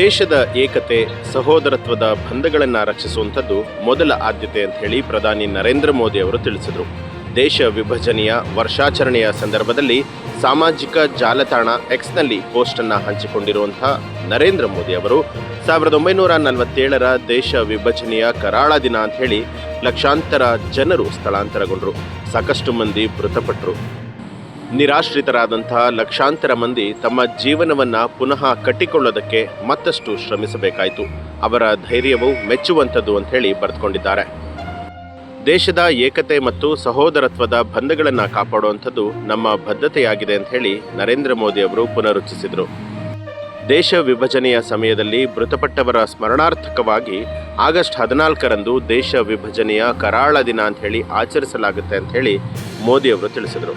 ದೇಶದ ಏಕತೆ, ಸಹೋದರತ್ವದ ಬಂಧಗಳನ್ನು ರಕ್ಷಿಸುವಂಥದ್ದು ಮೊದಲ ಆದ್ಯತೆ ಅಂತ ಹೇಳಿ ಪ್ರಧಾನಿ ನರೇಂದ್ರ ಮೋದಿ ಅವರು ತಿಳಿಸಿದರು. ದೇಶ ವಿಭಜನೆಯ ವರ್ಷಾಚರಣೆಯ ಸಂದರ್ಭದಲ್ಲಿ ಸಾಮಾಜಿಕ ಜಾಲತಾಣ ಎಕ್ಸ್ನಲ್ಲಿ ಪೋಸ್ಟನ್ನು ಹಂಚಿಕೊಂಡಿರುವಂತಹ ನರೇಂದ್ರ ಮೋದಿ ಅವರು ಸಾವಿರದ ಒಂಬೈನೂರ ನಲವತ್ತೇಳರ ದೇಶ ವಿಭಜನೆಯ ಕರಾಳ ದಿನ ಅಂತ ಹೇಳಿ ಲಕ್ಷಾಂತರ ಜನರು ಸ್ಥಳಾಂತರಗೊಂಡರು. ಸಾಕಷ್ಟು ಮಂದಿ ಮೃತಪಟ್ಟರು ನಿರಾಶ್ರಿತರಾದಂತಹ ಲಕ್ಷಾಂತರ ಮಂದಿ ತಮ್ಮ ಜೀವನವನ್ನ ಪುನಃ ಕಟ್ಟಿಕೊಳ್ಳೋದಕ್ಕೆ ಮತ್ತಷ್ಟು ಶ್ರಮಿಸಬೇಕಾಯಿತು. ಅವರ ಧೈರ್ಯವು ಮೆಚ್ಚುವಂಥದ್ದು ಅಂತ ಹೇಳಿ ಬರೆದುಕೊಂಡಿದ್ದಾರೆ. ದೇಶದ ಏಕತೆ ಮತ್ತು ಸಹೋದರತ್ವದ ಬಂಧಗಳನ್ನು ಕಾಪಾಡುವಂಥದ್ದು ನಮ್ಮ ಬದ್ಧತೆಯಾಗಿದೆ ಅಂತ ಹೇಳಿ ನರೇಂದ್ರ ಮೋದಿ ಅವರು ಪುನರುಚ್ಚಿಸಿದರು ದೇಶ ವಿಭಜನೆಯ ಸಮಯದಲ್ಲಿ ಮೃತಪಟ್ಟವರ ಸ್ಮರಣಾರ್ಥಕವಾಗಿ ಆಗಸ್ಟ್ ಹದಿನಾಲ್ಕರಂದು ದೇಶ ವಿಭಜನೆಯ ಕರಾಳ ದಿನ ಅಂತ ಹೇಳಿ ಆಚರಿಸಲಾಗುತ್ತೆ ಅಂತ ಹೇಳಿ ಮೋದಿ ಅವರು ತಿಳಿಸಿದರು.